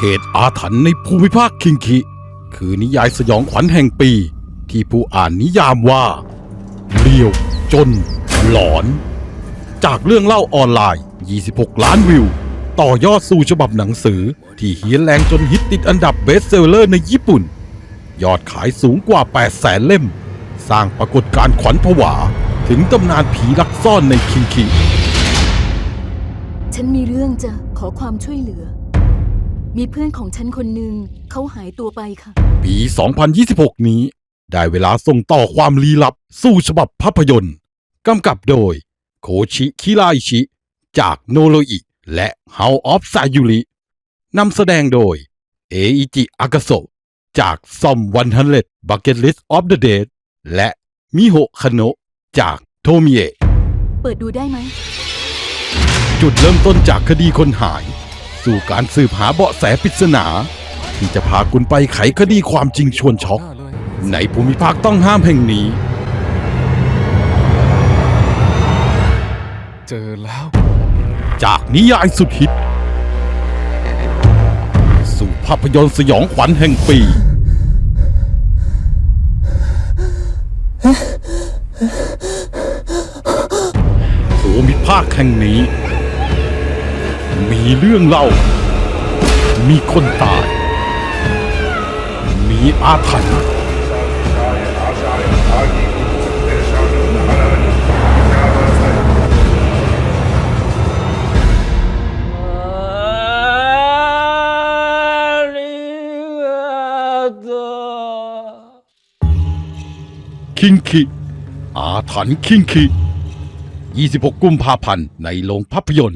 ขตอาถรรพ์ในภูมิภาคคิงคิ คือนิยายสยองขวัญแห่งปี ที่ผู้อ่านนิยามว่าเรียว จน หลอน จากเรื่องเล่าออนไลน์ 26 ล้านวิว ต่อยอดสู่ฉบับหนังสือ ที่เฮียนแรงจนฮิตติดอันดับเบสเซลเลอร์ในญี่ปุ่น ยอดขายสูงกว่า 8 แสนเล่ม สร้างปรากฏการณ์ขวัญผวา ถึงตำนานผีลักซ่อนในคิงคิ ฉันมีเรื่องจะขอความช่วยเหลือ มีเพื่อนของฉันคนหนึ่งเขาหายตัวไปค่ะ ปี 2026 นี้ ได้เวลาส่งต่อความลี้ลับสู่ฉบับภาพยนตร์ กำกับโดย โคชิคิราอิชิ จากโนโรอิ และ House of Sayuri นำแสดงโดย เออิจิ อากาโซจากซอม100 Bucket List of the Dead และมิโฮคาโนะจากโทมิเอะเปิดดูได้ไหม จุดเริ่มต้นจากคดีคนหาย สู่การสืบหาเบาะแสปริศนา ที่จะพาคุณไปไขคดีความจริงชวนช็อก ในภูมิภาคต้องห้ามแห่งนี้ เจอแล้ว จากนิยายสุดฮิต สู่ภาพยนตร์สยองขวัญแห่งปี ภูมิภาคแห่งนี้ มีเรื่องเล่า มีคนตาย มีอาถรรพ์คิงคิ อาถรรพ์คิงคิ 26 กุมภาพันธ์ในโรงภาพยนตร์